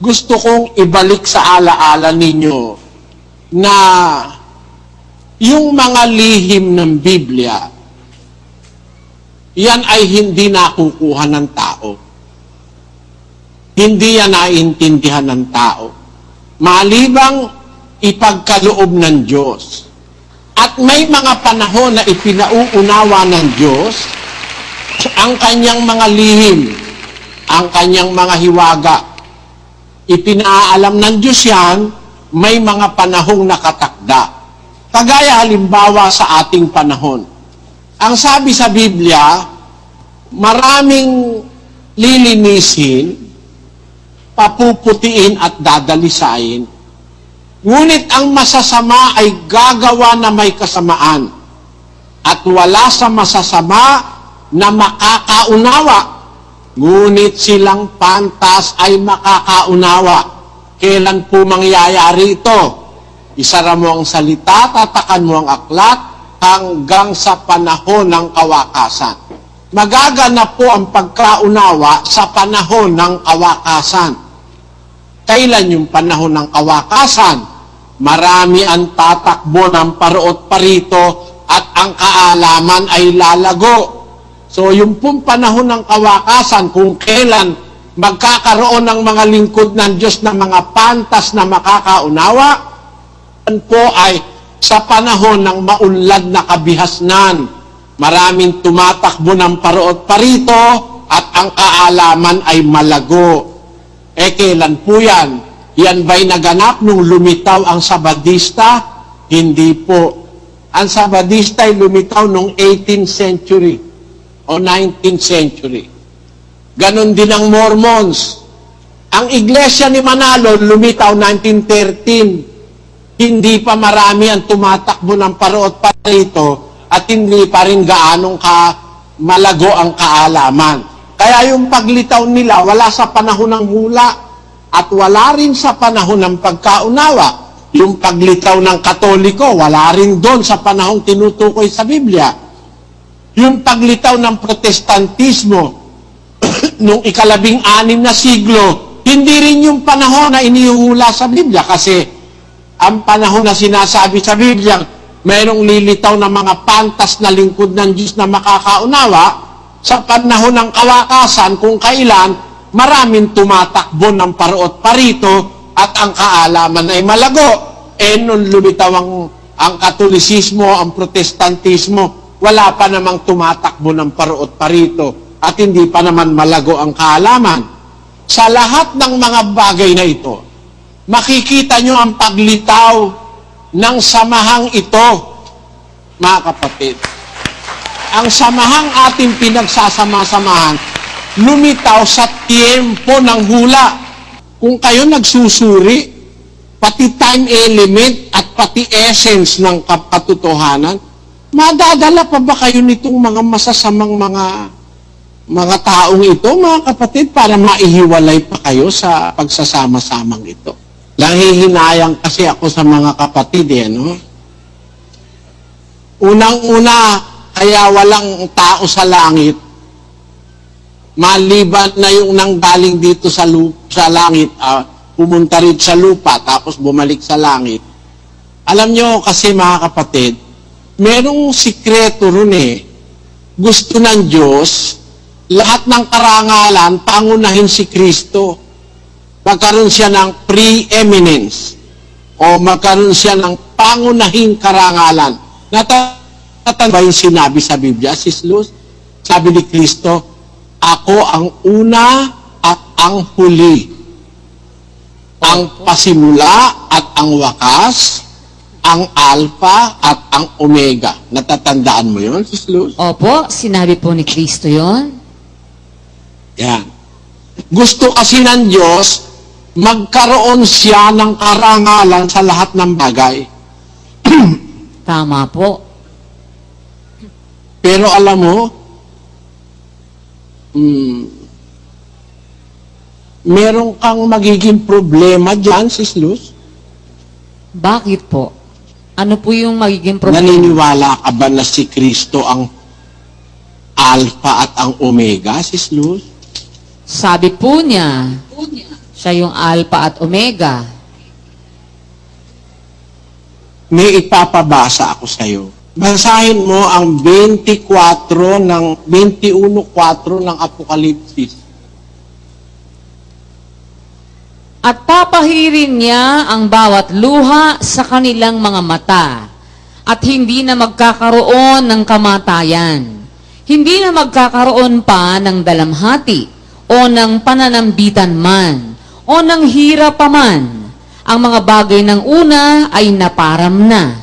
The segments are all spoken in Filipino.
gusto kong ibalik sa alaala ninyo na yung mga lihim ng Biblia, yan ay hindi nakukuha ng tao. Hindi yan naiintindihan ng tao. Malibang ipagkaloob ng Diyos. At may mga panahon na ipinauunawa ng Diyos ang kanyang mga lihim, ang kanyang mga hiwaga. Ipinaalam ng Diyos yan, may mga panahong nakatakda. Kagaya halimbawa sa ating panahon. Ang sabi sa Biblia, maraming lilinisin, papuputiin at dadalisain. Ngunit ang masasama ay gagawa na may kasamaan. At wala sa masasama na makakaunawa. Ngunit silang pantas ay makakaunawa. Kailan po mangyayari ito? Isara mo ang salita, tatakan mo ang aklat, hanggang sa panahon ng kawakasan. Magaganap po ang pagkaunawa sa panahon ng kawakasan. Kailan yung panahon ng kawakasan? Marami ang tatakbo ng parot parito at ang kaalaman ay lalago. So yung pong panahon ng kawakasan, kung kailan magkakaroon ng mga lingkod ng Diyos na mga pantas na makakaunawa, po ay sa panahon ng maunlad na kabihasnan. Maraming tumatakbo ng parot parito at ang kaalaman ay malago. Eh, kailan po yan? Yan ba'y naganap nung lumitaw ang Sabadista? Hindi po. Ang Sabadista ay lumitaw nung 18th century o 19th century. Ganon din ang Mormons. Ang Iglesia ni Manalo lumitaw 1913. Hindi pa marami ang tumatakbo ng paroot parito at hindi pa rin gaanong ka malago ang kaalaman. Kaya yung paglitaw nila, wala sa panahon ng hula at wala rin sa panahon ng pagkaunawa. Yung paglitaw ng katoliko, wala rin doon sa panahong tinutukoy sa Biblia. Yung paglitaw ng protestantismo, nung ikalabing anim na siglo, hindi rin yung panahon na iniuhula sa Biblia kasi ang panahon na sinasabi sa Biblia, mayroong lilitaw na mga pantas na lingkod ng Diyos na makakaunawa, sa panahon ng kawakasan kung kailan maraming tumatakbo ng paroot parito at ang kaalaman ay malago. Eh nung lumitaw ang, ang katolisismo, ang protestantismo, wala pa namang tumatakbo ng paroot parito at hindi pa naman malago ang kaalaman. Sa lahat ng mga bagay na ito, makikita nyo ang paglitaw ng samahang ito, mga kapatid ang samahang ating pinagsasama-samahan, lumitaw sa tiempo ng hula. Kung kayo nagsusuri, pati time element at pati essence ng katotohanan, madadala pa ba kayo nitong mga masasamang mga mga taong ito, mga kapatid, para maihiwalay pa kayo sa pagsasama-samang ito? Langhihinayang kasi ako sa mga kapatid, eh, no? Unang-una, kaya walang tao sa langit, maliban na yung nanggaling dito sa, lupa, sa langit, ah, pumunta rin sa lupa, tapos bumalik sa langit. Alam nyo kasi mga kapatid, merong sikreto ron eh. Gusto ng Diyos, lahat ng karangalan, pangunahin si Kristo. Magkaroon siya ng preeminence o magkaroon siya ng pangunahing karangalan. Natatanda ba yung sinabi sa Biblia, Sis Luz? Sabi ni Kristo, Ako ang una at ang huli. Ang pasimula at ang wakas, ang alpha at ang omega. Natatandaan mo yun, Sis Luz? Opo, sinabi po ni Kristo yon. Yan. Gusto kasi ng Diyos, magkaroon siya ng karangalan sa lahat ng bagay. Tama po. Pero alam mo, mm, meron kang magiging problema dyan, Sis Luz. Bakit po? Ano po yung magiging problema? Naniniwala ka ba na si Kristo ang Alpha at ang Omega, Sis Luz? Sabi po niya, Siya yung Alpha at Omega. May ipapabasa ako sa iyo. Basahin mo ang 24 ng 21:4 ng Apokalipsis. At papahirin niya ang bawat luha sa kanilang mga mata at hindi na magkakaroon ng kamatayan. Hindi na magkakaroon pa ng dalamhati o ng pananambitan man o ng hirap pa man. Ang mga bagay ng una ay naparam na.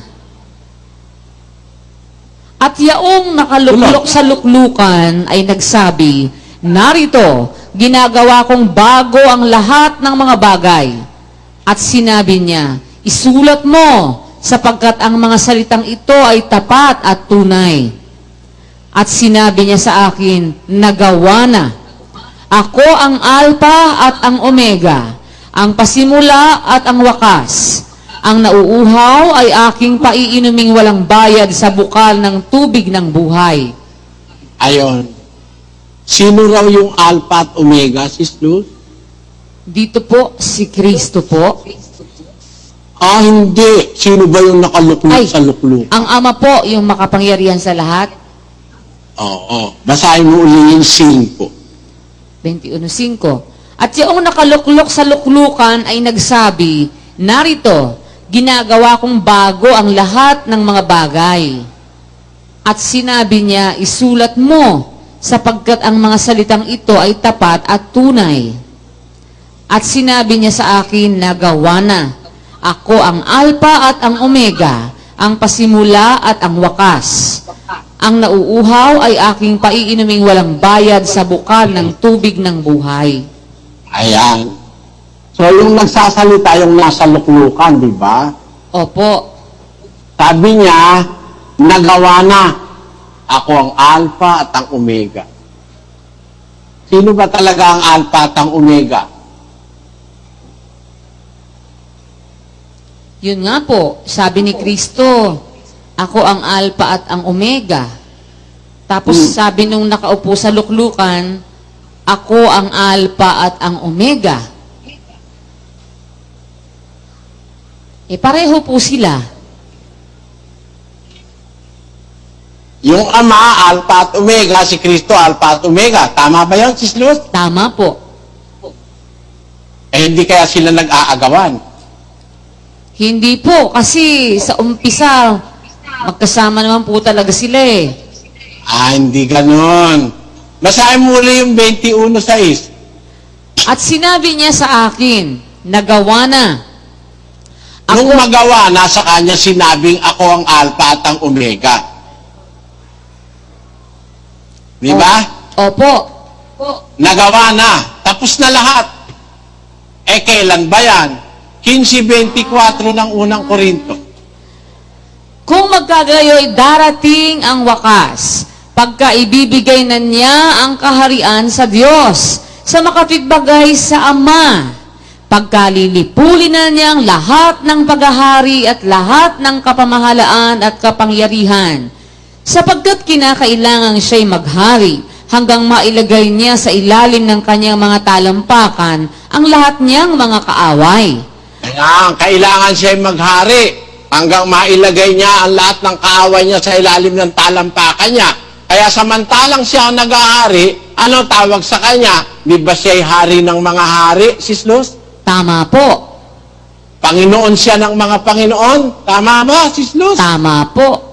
At yaong nakaluklok sa luklukan ay nagsabi, Narito, ginagawa kong bago ang lahat ng mga bagay. At sinabi niya, Isulat mo, sapagkat ang mga salitang ito ay tapat at tunay. At sinabi niya sa akin, Nagawa na. Ako ang Alpha at ang Omega, ang pasimula at ang wakas. Ang nauuhaw ay aking paiinuming walang bayad sa bukal ng tubig ng buhay. Ayon. Sino raw yung Alpha at Omega, Sis Luz? Dito po, si Kristo po. Ah, hindi. Sino ba yung nakalukluk Ay. sa lukluk? Ang Ama po, yung makapangyarihan sa lahat. Oo. Basahin mo uli yung 5. 21.5. At yung nakaluklok sa luklukan ay nagsabi, Narito, ginagawa kong bago ang lahat ng mga bagay. At sinabi niya, isulat mo, sapagkat ang mga salitang ito ay tapat at tunay. At sinabi niya sa akin, nagawa na. Ako ang Alpha at ang Omega, ang pasimula at ang wakas. Ang nauuhaw ay aking paiinuming walang bayad sa bukal ng tubig ng buhay. Ayan. So, yung nagsasalita, yung nasa luklukan, di ba? Opo, Sabi niya, nagawa na. Ako ang Alpha at ang Omega. Sino ba talaga ang Alpha at ang Omega? yun nga po, sabi ni Kristo, ako ang Alpha at ang Omega. Tapos Hmm. sabi nung nakaupo sa luklukan, ako ang Alpha at ang Omega. Eh pareho po sila. Yung Ama, Alpha at Omega, si Kristo, Alpha at Omega. Tama ba yun, Sis Luz? Tama po. Eh, hindi kaya sila nag-aagawan. Hindi po, kasi sa umpisa, magkasama naman po talaga sila eh. Ah, hindi ganon. Basahin mo uli yung 21.6. At sinabi niya sa akin, nagawa na. Nung magawa, nasa kanya sinabing ako ang Alpha at ang Omega. Di ba? Opo. Nagawa na. Tapos na lahat. Eh, kailan ba yan? 15.24 ng unang Korinto. Kung magkagayoy darating ang wakas, pagka ibibigay na niya ang kaharian sa Diyos, sa makatigbagay sa Ama, pagkalilipulin na niya ang lahat ng paghahari at lahat ng kapamahalaan at kapangyarihan, sapagkat kinakailangan siya'y maghari hanggang mailagay niya sa ilalim ng kanyang mga talampakan ang lahat niyang mga kaaway. Kaya kailangan siya maghari hanggang mailagay niya ang lahat ng kaaway niya sa ilalim ng talampakan niya. Kaya samantalang siya ang nag-ahari, ano tawag sa kanya? Di ba siya'y hari ng mga hari, Sis Luz? Tama po. Panginoon siya ng mga Panginoon. Tama ba, Sis Luz? Tama po.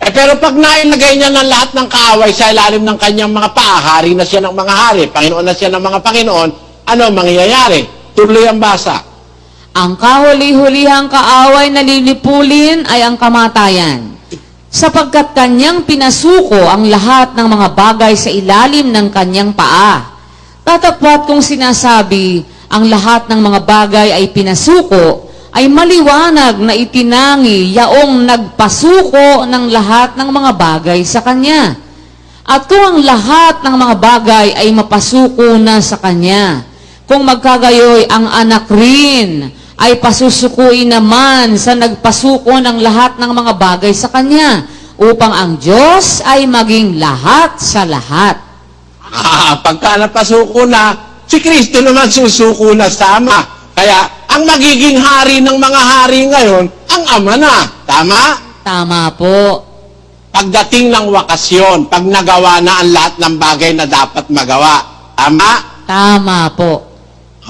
Eh, pero pag nailagay niya ng lahat ng kaaway sa ilalim ng kanyang mga paa, hari na siya ng mga hari, Panginoon na siya ng mga Panginoon, ano ang mangyayari? Tuloy ang basa. Ang kahuli-hulihang kaaway na lilipulin ay ang kamatayan. Sapagkat kanyang pinasuko ang lahat ng mga bagay sa ilalim ng kanyang paa. Tatapwat kong sinasabi, ang lahat ng mga bagay ay pinasuko, ay maliwanag na itinangi yaong nagpasuko ng lahat ng mga bagay sa kanya. At kung ang lahat ng mga bagay ay mapasuko na sa kanya, kung magkagayoy ang anak rin ay pasusukuin naman sa nagpasuko ng lahat ng mga bagay sa kanya, upang ang Diyos ay maging lahat sa lahat. Ah, pagka napasuko na, Si Kristo naman susuko na sa Ama. Kaya, ang magiging hari ng mga hari ngayon, ang Ama na. Tama? Tama po. Pagdating ng wakasyon, pag nagawa na ang lahat ng bagay na dapat magawa. Tama? Tama po.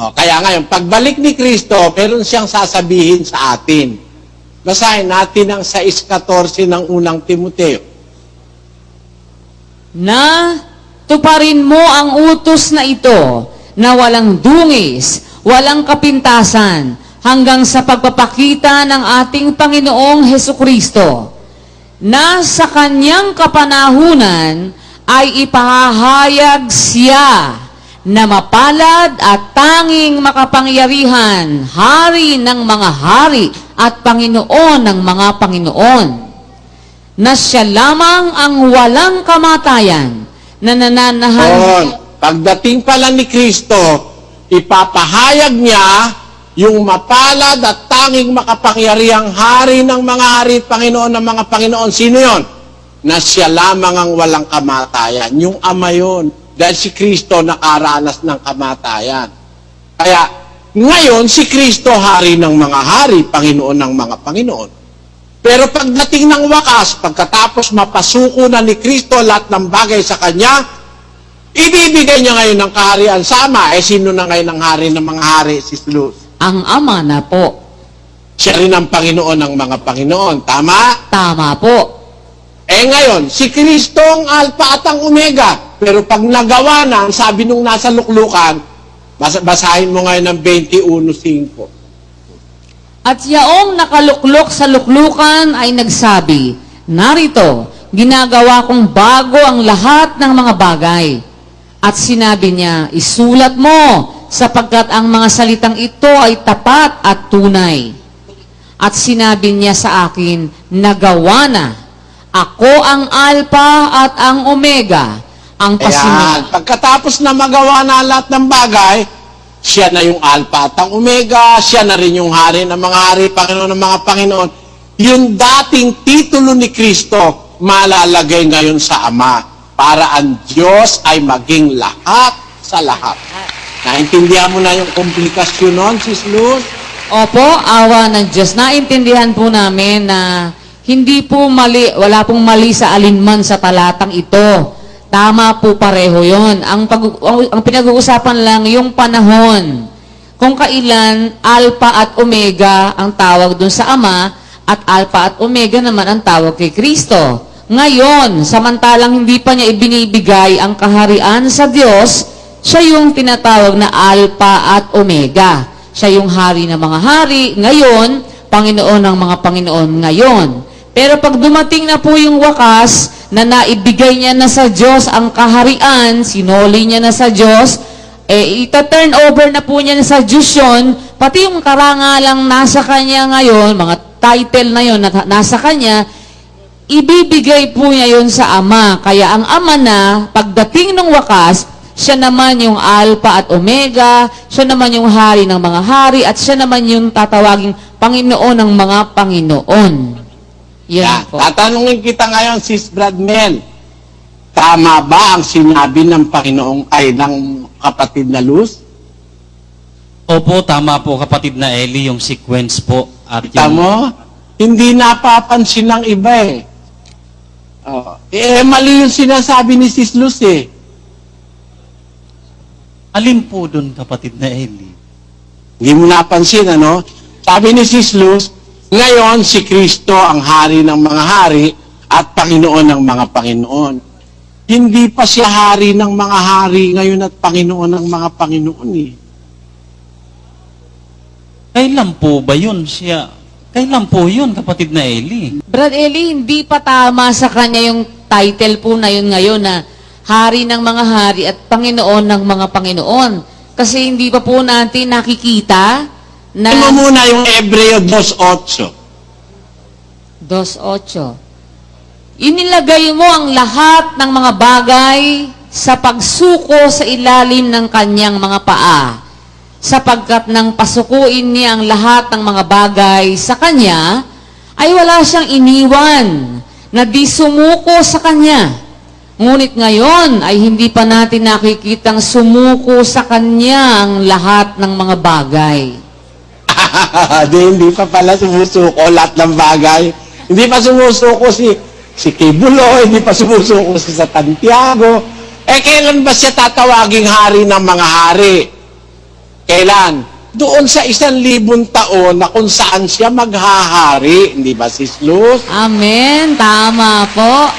O, kaya ngayon, pagbalik ni Kristo, meron siyang sasabihin sa atin. Basahin natin ang 6.14 ng unang Timoteo. na tuparin mo ang utos na ito na walang dungis, walang kapintasan, hanggang sa pagpapakita ng ating Panginoong Heso Kristo, na sa kanyang kapanahunan ay ipahahayag siya na mapalad at tanging makapangyarihan, hari ng mga hari at Panginoon ng mga Panginoon na siya lamang ang walang kamatayan na nananahan. On, pagdating pala ni Kristo, ipapahayag niya yung mapalad at tanging makapangyarihang hari ng mga hari Panginoon ng mga Panginoon. Sino yon? Na siya lamang ang walang kamatayan. Yung ama yon. Dahil si Kristo nakaranas ng kamatayan. Kaya, ngayon, si Kristo hari ng mga hari, Panginoon ng mga Panginoon. Pero pagdating ng wakas, pagkatapos mapasuko na ni Kristo lahat ng bagay sa Kanya, ibibigay niya ngayon ng kaharian sa Ama. Eh, sino na ngayon ang hari ng mga hari? Si Luz. Ang ama na po. Siya rin ang Panginoon ng mga Panginoon. Tama? Tama po. Eh ngayon, si Kristo ang Alpha at ang Omega. Pero pag nagawa na, ang sabi nung nasa luklukan, bas- basahin mo ngayon ng 21.5. At yaong nakaluklok sa luklukan ay nagsabi, Narito, ginagawa kong bago ang lahat ng mga bagay. At sinabi niya, isulat mo, sapagkat ang mga salitang ito ay tapat at tunay. At sinabi niya sa akin, nagawa na. Ako ang Alpha at ang Omega, ang Ayan. pasimula. Pagkatapos na magawa na lahat ng bagay, siya na yung Alpha at ang Omega, siya na rin yung hari ng mga hari, Panginoon ng mga Panginoon. Yung dating titulo ni Kristo, malalagay ngayon sa Ama para ang Diyos ay maging lahat sa lahat. Naintindihan mo na yung komplikasyon nun, Sis Luz? Opo, awa ng Diyos. Naintindihan po namin na hindi po mali, wala pong mali sa alinman sa talatang ito. Tama po pareho yon. Ang, pag, ang, pinag-uusapan lang yung panahon. Kung kailan Alpha at Omega ang tawag dun sa Ama at Alpha at Omega naman ang tawag kay Kristo. Ngayon, samantalang hindi pa niya ibinibigay ang kaharian sa Diyos, siya yung tinatawag na Alpha at Omega. Siya yung hari ng mga hari ngayon, Panginoon ng mga Panginoon ngayon. Pero pag dumating na po yung wakas na naibigay niya na sa Diyos ang kaharian, sinoli niya na sa Diyos, eh, ita-turn over na po niya sa Diyos yun, pati yung karangalang nasa kanya ngayon, mga title na yun na nasa kanya, ibibigay po niya yun sa Ama. Kaya ang Ama na, pagdating ng wakas, siya naman yung Alpha at Omega, siya naman yung hari ng mga hari, at siya naman yung tatawaging Panginoon ng mga Panginoon. Yan Yeah. po. Tatanungin kita ngayon, Sis Bradmel. Tama ba ang sinabi ng Panginoong ay ng kapatid na Luz? Opo, tama po kapatid na Eli, yung sequence po. At Kita yung, mo? Hindi napapansin ng iba eh. Oh. Eh, mali yung sinasabi ni Sis Luz eh. alin po dun kapatid na Eli? Hindi mo napansin, ano? Sabi ni Sis Luz, ngayon si Kristo ang hari ng mga hari at Panginoon ng mga Panginoon. Hindi pa siya hari ng mga hari ngayon at Panginoon ng mga Panginoon eh. Kailan po ba yun siya? Kailan po yun kapatid na Eli? Brad Eli, hindi pa tama sa kanya yung title po na yun ngayon na Hari ng mga hari at Panginoon ng mga Panginoon. Kasi hindi pa po natin nakikita na... Mo muna yung Hebreo 2.8. 2.8 Inilagay mo ang lahat ng mga bagay sa pagsuko sa ilalim ng kanyang mga paa, sapagkat nang pasukuin niya ang lahat ng mga bagay sa kanya, ay wala siyang iniwan na di sumuko sa kanya. Ngunit ngayon ay hindi pa natin nakikitang sumuko sa Kanya ang lahat ng mga bagay. Di, hindi pa pala sumusuko lahat ng bagay. Hindi pa sumusuko si si Kibulo, hindi pa sumusuko si sa Santiago. Eh, kailan ba siya tatawaging hari ng mga hari? Kailan? Doon sa isang libong taon na kung saan siya maghahari. Hindi ba, Sis Luz? Amen. Tama po.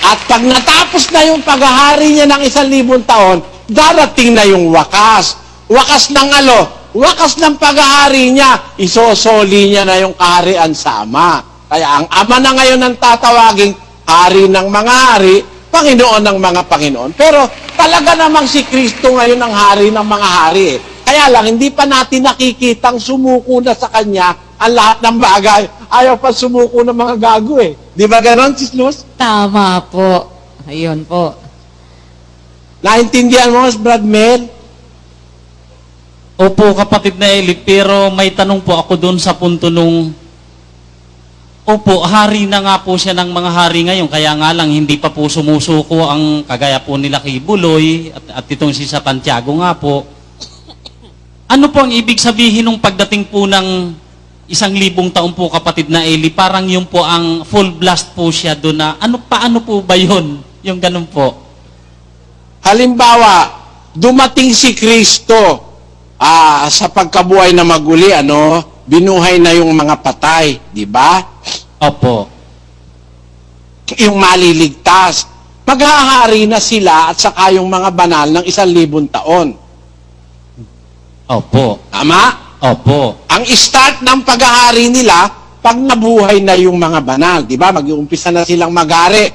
At pag natapos na yung paghahari niya ng isang libong taon, darating na yung wakas. Wakas ng ano? Wakas ng paghahari niya. Isosoli niya na yung kaharian sa Ama. Kaya ang Ama na ngayon ang tatawaging hari ng mga hari, Panginoon ng mga Panginoon. Pero talaga namang si Kristo ngayon ang hari ng mga hari. eh. Kaya lang, hindi pa natin nakikitang sumuko na sa Kanya ang lahat ng bagay. Ayaw pa sumuko ng mga gago eh. Di ba ganon, Sis Luz? Tama po. Ayun po. Naintindihan mo, Brad Mel? Opo, kapatid na Eli, pero may tanong po ako doon sa punto nung Opo, hari na nga po siya ng mga hari ngayon, kaya nga lang hindi pa po sumusuko ang kagaya po nila kay Buloy at, at itong si sa Santiago nga po. Ano po ang ibig sabihin nung pagdating po ng isang libong taon po kapatid na Eli? Parang yung po ang full blast po siya doon na ano paano po ba yun? Yung ganun po. Halimbawa, dumating si Kristo ah, sa pagkabuhay na maguli, ano, binuhay na yung mga patay, di ba? Opo. Yung maliligtas. Maghahari na sila at saka yung mga banal ng isang libong taon. Opo. Tama? Opo. Ang start ng paghahari nila, pag nabuhay na yung mga banal, di ba? Mag-uumpisa na silang maghari.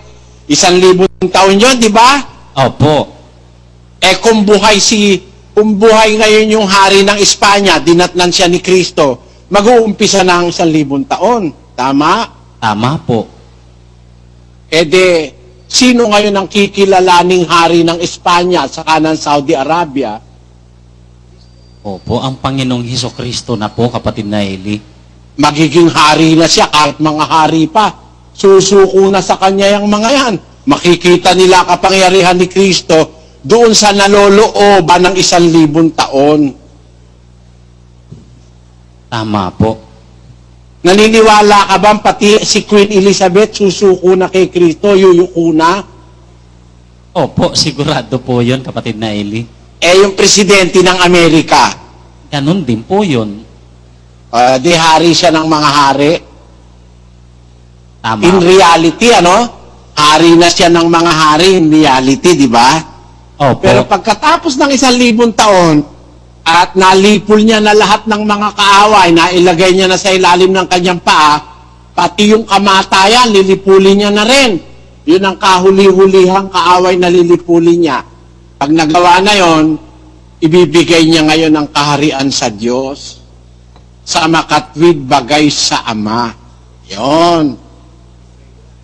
Isang libong taon yon di ba? Opo. Eh kung buhay si kung buhay ngayon yung hari ng Espanya, dinatnan siya ni Kristo, mag-uumpisa na ang isang libong taon. Tama? Tama po. E de, sino ngayon ang kikilalaning hari ng Espanya at saka ng Saudi Arabia? Opo, ang Panginoong Heso Kristo na po, kapatid na Eli. Magiging hari na siya kahit mga hari pa. Susuko na sa kanya yung mga yan. Makikita nila kapangyarihan ni Kristo doon sa nalolooban ng isang libong taon. Tama po. Naniniwala ka bang pati si Queen Elizabeth susuko na kay Kristo, yuyuko na? Opo, sigurado po yun, kapatid na Eli. Eh, yung presidente ng Amerika, Ganon din po yun. uh, di hari siya ng mga hari. Tama. In reality, ano? Hari na siya ng mga hari in reality, di ba? Opo. Pero pagkatapos ng isang libong taon, at nalipol niya na lahat ng mga kaaway, na ilagay niya na sa ilalim ng kanyang paa, pati yung kamatayan, lilipulin niya na rin. Yun ang kahuli-hulihang kaaway na lilipulin niya. Pag nagawa na yon, ibibigay niya ngayon ang kaharian sa Diyos sa makatwid bagay sa Ama. Yon.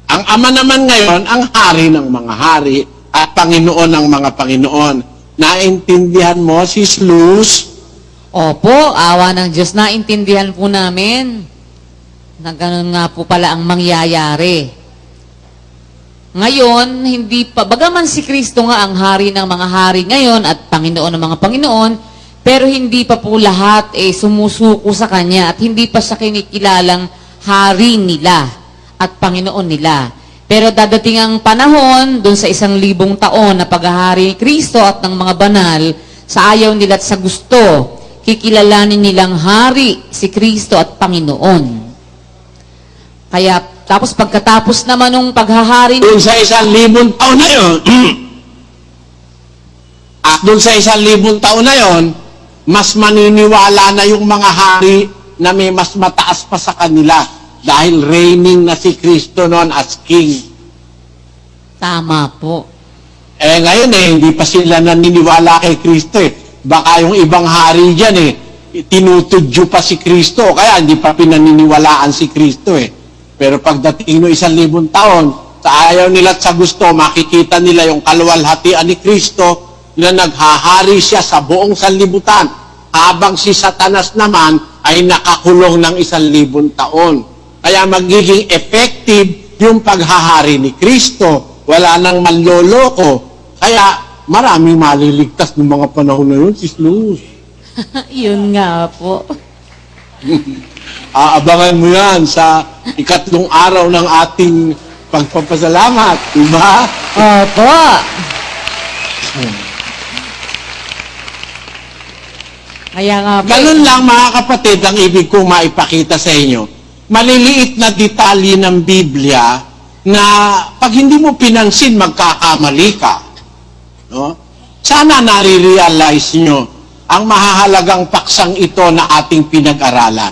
Ang Ama naman ngayon, ang hari ng mga hari at Panginoon ng mga Panginoon. Naintindihan mo, Sis Luz? Opo, awa ng Diyos, naintindihan po namin na ganun nga po pala ang mangyayari. Ngayon, hindi pa, bagaman si Kristo nga ang hari ng mga hari ngayon at Panginoon ng mga Panginoon, pero hindi pa po lahat eh, sumusuko sa Kanya at hindi pa siya kinikilalang hari nila at Panginoon nila. Pero dadating ang panahon, dun sa isang libong taon na paghahari ni Kristo at ng mga banal, sa ayaw nila at sa gusto, kikilalanin nilang hari si Kristo at Panginoon. Kaya, tapos pagkatapos naman nung paghahari Doon sa isang libong taon na yon, at doon sa isang libong taon na yon, mas maniniwala na yung mga hari na may mas mataas pa sa kanila dahil reigning na si Kristo noon as king. Tama po. Eh ngayon eh, hindi pa sila naniniwala kay Kristo eh. Baka yung ibang hari dyan eh, tinutudyo pa si Kristo, kaya hindi pa pinaniniwalaan si Kristo eh. Pero pagdating no isang libong taon, sa ayaw nila at sa gusto, makikita nila yung kaluwalhatian ni Kristo na naghahari siya sa buong sanlibutan, habang si Satanas naman ay nakakulong ng isang libong taon. Kaya magiging effective yung paghahari ni Kristo. wala nang manloloko. Kaya maraming maliligtas ng mga panahon na yun, Sis Luz. Yun nga po. Aabangan mo yan sa ikatlong araw ng ating pagpapasalamat, diba? Opo. Kaya nga po. Ganun lang mga kapatid ang ibig kong maipakita sa inyo. Maliliit na detalye ng Biblia na pag hindi mo pinansin, magkakamali ka. No? Sana nare-realize nyo ang mahahalagang paksang ito na ating pinag-aralan.